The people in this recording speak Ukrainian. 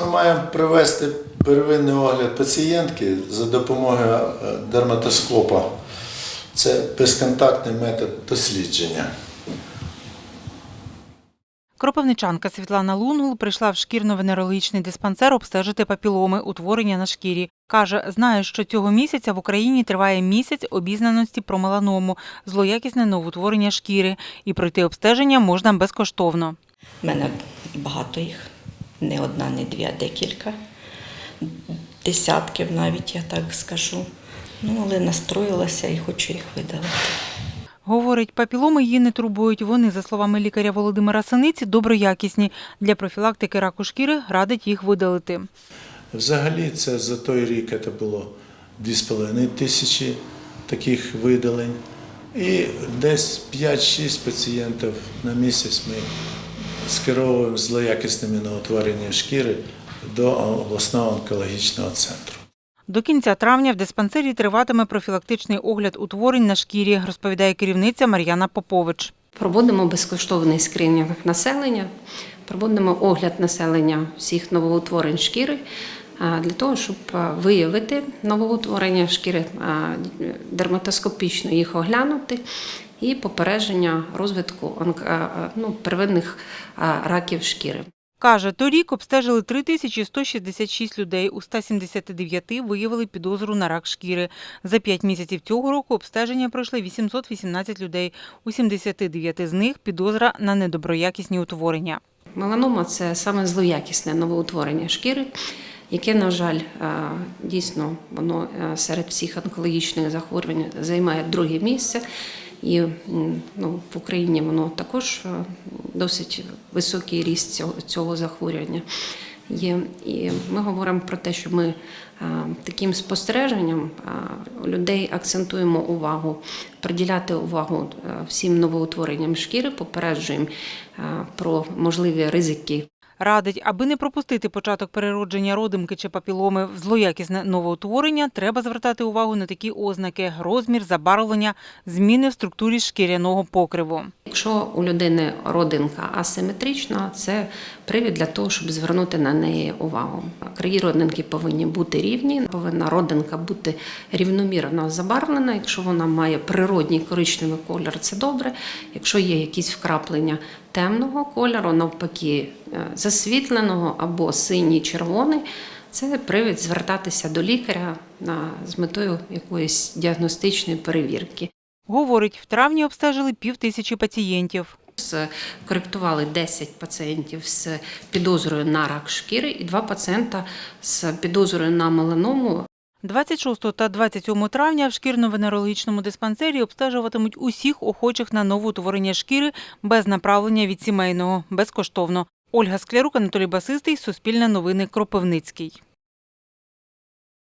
Ми маємо провести первинний огляд пацієнтки за допомогою е, дерматоскопа. Це безконтактний метод дослідження. Кропивничанка Світлана Лунгул прийшла в шкірно-венерологічний диспансер обстежити папіломи, утворення на шкірі. Каже, знає, що цього місяця в Україні триває місяць обізнаності про меланому, злоякісне новоутворення шкіри, і пройти обстеження можна безкоштовно. У мене багато їх, не одна, не дві, а декілька. Десятків навіть, я так скажу. Ну, але настроїлася і хочу їх видалити. Говорить, папіломи її не турбують. Вони, за словами лікаря Володимира Синиці, доброякісні. Для профілактики раку шкіри радить їх видалити. Взагалі, це за той рік це було 2,5 тисячі таких видалень. І десь 5-6 пацієнтів на місяць ми скеровуємо з злоякісними новотвореннями шкіри до обласного онкологічного центру. До кінця травня в диспансері триватиме профілактичний огляд утворень на шкірі, розповідає керівниця Мар'яна Попович. Проводимо безкоштовний скринінг населення, проводимо огляд населення всіх новоутворень шкіри для того, щоб виявити новоутворення шкіри, дерматоскопічно їх оглянути і попередження розвитку а, а, ну, первинних раків шкіри. Каже, торік обстежили 3166 людей, у 179 виявили підозру на рак шкіри. За 5 місяців цього року обстеження пройшли 818 людей, у 79 з них підозра на недоброякісні утворення. Меланома це саме злоякісне новоутворення шкіри, яке, на жаль, е, дійсно воно е, серед всіх онкологічних захворювань займає друге місце. І ну, в Україні воно також е, досить високий ріст цього, цього захворювання є. І ми говоримо про те, що ми е, таким спостереженням е, людей акцентуємо увагу, приділяти увагу всім новоутворенням шкіри, попереджуємо про можливі ризики Радить, аби не пропустити початок переродження родимки чи папіломи в злоякісне новоутворення, треба звертати увагу на такі ознаки – розмір, забарвлення, зміни в структурі шкіряного покриву. Якщо у людини родинка асиметрична, це привід для того, щоб звернути на неї увагу. Краї родинки повинні бути рівні, повинна родинка бути рівномірно забарвлена. Якщо вона має природній коричневий колір, це добре. Якщо є якісь вкраплення темного кольору, навпаки, е, засвітленого або синій, червоний. Це привід звертатися до лікаря з метою якоїсь діагностичної перевірки. Говорить, в травні обстежили півтисячі пацієнтів. Коректували 10 пацієнтів з підозрою на рак шкіри і 2 пацієнта з підозрою на меланому. 26 та 27 травня в шкірно-венерологічному диспансері обстежуватимуть усіх охочих на новоутворення шкіри без направлення від сімейного, безкоштовно. Ольга Склярук, Анатолій Басистий, Суспільне новини, Кропивницький.